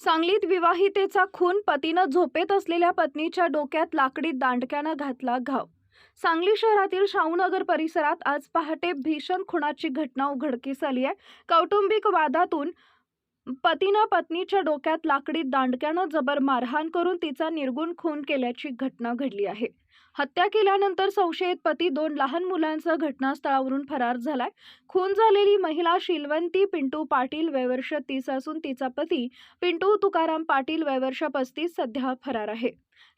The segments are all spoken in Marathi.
सांगलीत विवाहितेचा खून पतीनं झोपेत असलेल्या पत्नीच्या डोक्यात लाकडी दांडक्यानं घातला घाव. सांगली शहरातील शाहूनगर परिसरात आज पहाटे भीषण खुनाची घटना उघडकीस आली आहे. कौटुंबिक वादातून पतीनं पत्नीच्या डोक्यात लाकडी दांडक्यानं जबर मारहाण करून तिचा निर्गुण खून केल्याची घटना घडली आहे. हत्या केल्यानंतर संशयित पती दोन लहान मुलांसह घटनास्थळावरून फरार झालाय. खून झालेली महिला शिलवंती पिंटू पाटील वयवर्ष तीस असून तिचा पती पिंटू तुकाराम पाटील वयवर्ष पस्तीस सध्या फरार आहे.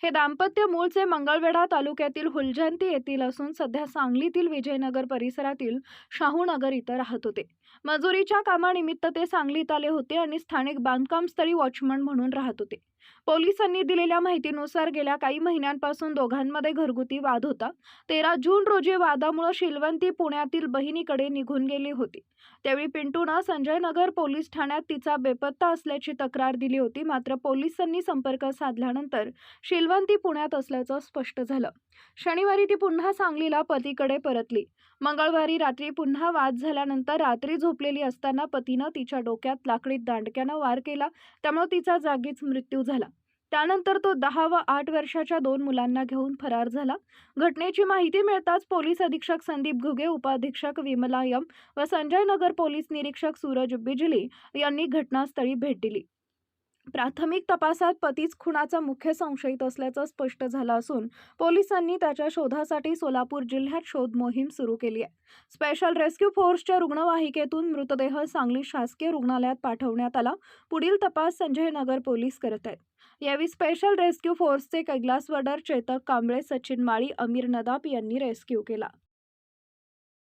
हे दाम्पत्य मूळचे मंगळवेढा तालुक्यातील हुलजंती येथील असून सध्या सांगलीतील विजयनगर परिसरातील शाहूनगर इथं राहत होते. मजुरीच्या कामानिमित्त ते सांगलीत आले होते आणि स्थानिक बांधकाम स्थळी वॉचमन म्हणून राहत होते. पोलिसांनी दिलेल्या माहितीनुसार गेल्या काही महिन्यांपासून दोघांमध्ये घरगुती वाद होता. तेरा जून रोजी वादामुळे शिलवंती पुण्यातील बहिणीकडे निघून गेली होती. त्यावेळी पिंटूनं संजय नगर पोलीस ठाण्यात तिचा बेपत्ता असल्याची तक्रार दिली होती. मात्र पोलिसांनी संपर्क साधल्यानंतर शिलवंती पुण्यात असल्याचं स्पष्ट झालं. शनिवारी ती पुन्हा सांगलीला पतीकडे परतली. मंगळवारी रात्री पुन्हा वाद झाल्यानंतर रात्री झोपलेली असताना पतीनं तिच्या डोक्यात लाकडीत दांडक्यानं वार केला. त्यामुळे तिचा जागीच मृत्यू झाला. त्यानंतर तो दहा व आठ वर्षाच्या दोन मुलांना घेऊन फरार झाला. घटनेची माहिती मिळताच पोलीस अधीक्षक संदीप घुगे उपाधीक्षक विमला यम व संजय नगर पोलीस निरीक्षक सूरज बिजली यांनी घटनास्थळी भेट दिली. प्राथमिक तपासात पतीच खुनाचा मुख्य संशयित असल्याचं स्पष्ट झालं असून पोलिसांनी त्याच्या शोधासाठी सोलापूर जिल्ह्यात शोध मोहीम सुरू केली आहे. स्पेशल रेस्क्यू फोर्सच्या रुग्णवाहिकेतून मृतदेह सांगली शासकीय रुग्णालयात पाठवण्यात आला. पुढील तपास संजय नगर पोलीस करत आहेत. यावेळी स्पेशल रेस्क्यू फोर्सचे कैलास वडर चेतक कांबळे सचिन माळी अमीर नदाप यांनी रेस्क्यू केला.